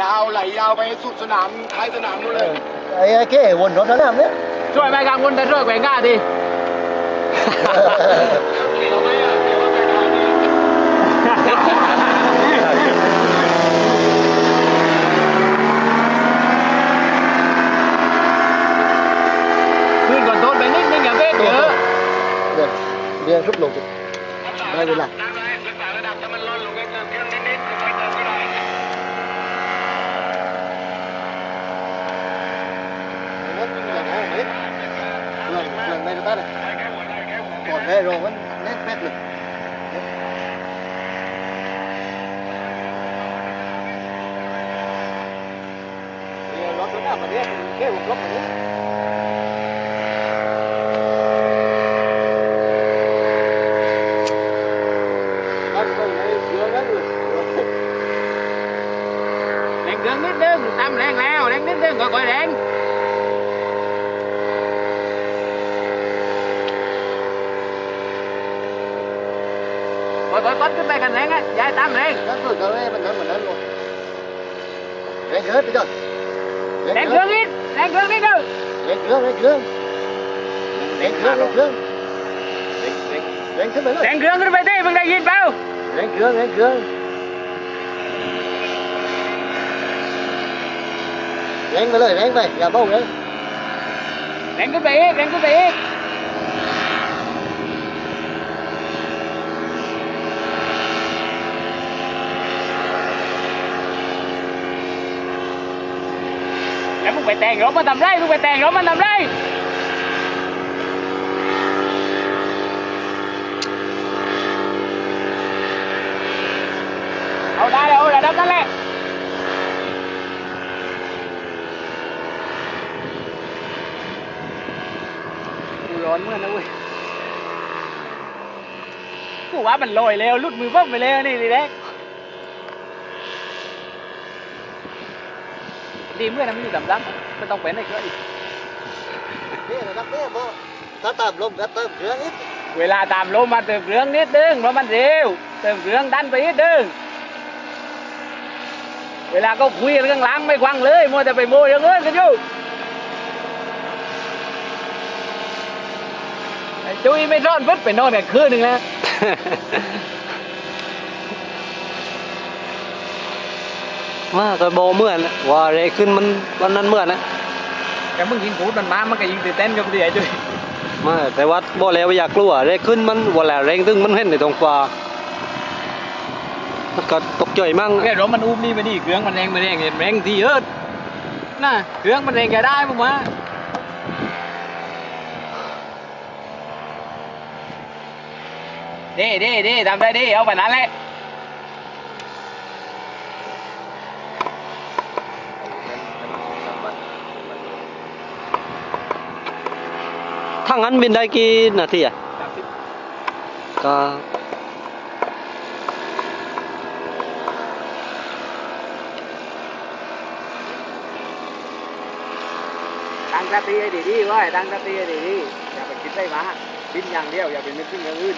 ยาวไหลยาวไปสุดสนามท้ายสนามนู่นเลย ไอ้ไอ้เก้วนรถแล้วเนี่ยช่วยไปกลางคนแต่ช่วยแกว่งก้าดิขึ้นก่อนโทษไปนิดนึงอย่าเบ้เยอะเดี๋ยวเรียงทุบลงได้เวลา còn về rồi vẫn nét quét lực. Ờ, nó đứng ở mặt đất kêu một lúc mặt đất đang đứng nít đứng tâm đang lao đang đứng đứng gọi gọi đang Bởi bởi bớt cái bè cần rèn á, dài tam rèn. Cứ cứ mình lớn mình lớn luôn. Rèn hết đi rồi. Rèn gương ít, rèn gương ít rồi. Rèn gương, rèn gương. Rèn gương, rèn gương. Rèn gương. Rèn gương cái bè đi, mình đã nhìn bao? Rèn gương, rèn gương. Rèn về lời, rèn về, gà bông đấy. Rèn cái bè, rèn cái bè. ไปแรงอะอย่าให้ตามแรงนั่นคือก็เลยมันนั่นเหมือนนั้นเลยแรงรงเครื่องนิดแรงเครื่องนิดนึงแรงเครื่องแรงเครื่องแรงเครื่องแรงเครื่องแรงขึ้นไปเลยแรงเครื่องขึ้นไปดิมึงได้ยินเปล่าแรงเครื่องแรงเครื่องแรงไรลยแรงขึ้นไปอีกไปแต่งรถมันทำไรไปแต่งรถมันทำไรเอาได้แล้วระดับนั้นแหละกูร้อนเมื่อนะเว้ยกูว่ามันลอยแล้วลุดมือบ้องไปแล้วนี่ทีแรก ดีเมื่อนั้นมันอยู่ดำๆไม่ต้องเป็นอะไรก็อีกนี่ระดับนี้พอถ้าตามลมแบบเติมเครื่องนิดเวลาตามลมมาเติมเครื่องนิดนึงเพราะมันเร็วเติมเครื่องดันไปนิดนึงเวลาก็คุยกันข้างหลังไม่ฟังเลยมัวแต่ไปโมยอย่างเงี้ยกันอยู่ไอ้จุ้ยไม่ซ่อนปึ๊ดไปนอนกันคืนหนึ่งแล้ว มาก็บอเหมื่อนว่าเรขึ้นมันวันนั้นเหมื่อนนะแต่มึงยิงพูดมันมามันก็ยิงตื่นเต้นกับเดียจุ้ยมาแต่ว่าบอแล้วว่าอยากกลัวเรขึ้นมันว่าแล้วแรงตึงมันเห็นในตรงฟ้ามันก็ตกใจมั่งแค่รถมันอุ้มนี่ไปนี่เครื่องมันแรงมันแรงเห็นแรงที่เยอะน่ะเครื่องมันแรงแกได้ปะมาเด้เด้เด้ทำได้ดิเอาแบบนั้นแหละ ถ้างั้นบินได้กี่นาทีอ่ะก็ ตั้งสติให้ดีๆเว้ยตั้งสติให้ดีๆอย่าไปคิดได้มาบินอย่างเดียวอย่าไปนึกถึงอย่างอื่น